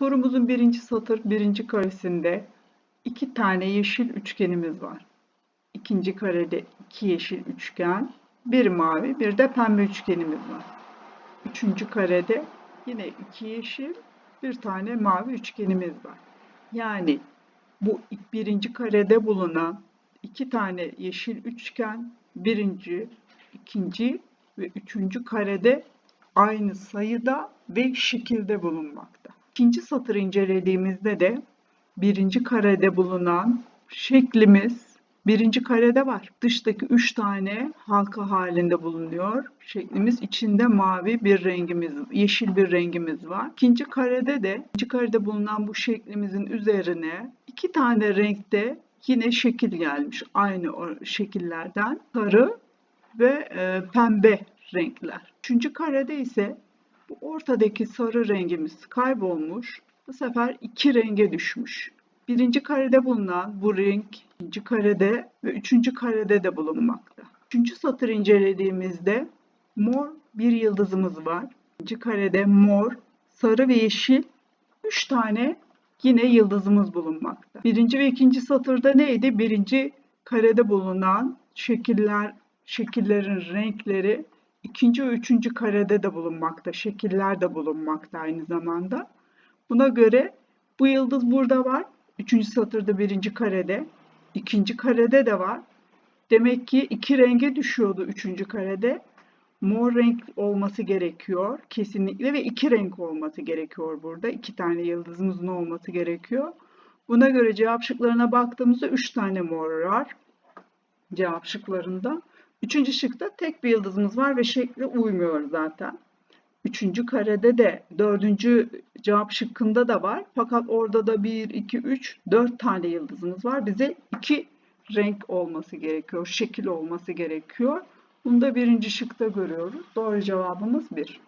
Sorumuzun birinci satır birinci karesinde iki tane yeşil üçgenimiz var. İkinci karede iki yeşil üçgen, bir mavi, bir de pembe üçgenimiz var. Üçüncü karede yine iki yeşil, bir tane mavi üçgenimiz var. Yani bu birinci karede bulunan iki tane yeşil üçgen birinci, ikinci ve üçüncü karede aynı sayıda ve şekilde bulunmakta. İkinci satırı incelediğimizde de birinci karede bulunan şeklimiz birinci karede var. Dıştaki üç tane halka halinde bulunuyor. Şeklimiz içinde mavi bir rengimiz, yeşil bir rengimiz var. İkinci karede de, ikinci karede bulunan bu şeklimizin üzerine iki tane renkte yine şekil gelmiş. Aynı şekillerden sarı ve e, pembe renkler. Üçüncü karede ise bu ortadaki sarı rengimiz kaybolmuş. Bu sefer iki renge düşmüş. Birinci karede bulunan bu renk ikinci karede ve üçüncü karede de bulunmakta. Üçüncü satır incelediğimizde mor bir yıldızımız var. İkinci karede mor, sarı ve yeşil üç tane yine yıldızımız bulunmakta. Birinci ve ikinci satırda neydi? Birinci karede bulunan şekiller, şekillerin renkleri ikinci ve üçüncü karede de bulunmakta. Şekiller de bulunmakta aynı zamanda. Buna göre bu yıldız burada var. Üçüncü satırda birinci karede. ikinci karede de var. Demek ki iki renge düşüyordu üçüncü karede. Mor renk olması gerekiyor kesinlikle ve iki renk olması gerekiyor burada. İki tane yıldızımızın olması gerekiyor. Buna göre cevap şıklarına baktığımızda üç tane mor var cevap şıklarında. Üçüncü şıkta tek bir yıldızımız var ve şekli uymuyor zaten. Üçüncü karede de dördüncü cevap şıkkında da var. Fakat orada da bir, iki, üç, dört tane yıldızımız var. Bize iki renk olması gerekiyor, şekil olması gerekiyor. Bunu da birinci şıkta görüyoruz. Doğru cevabımız bir.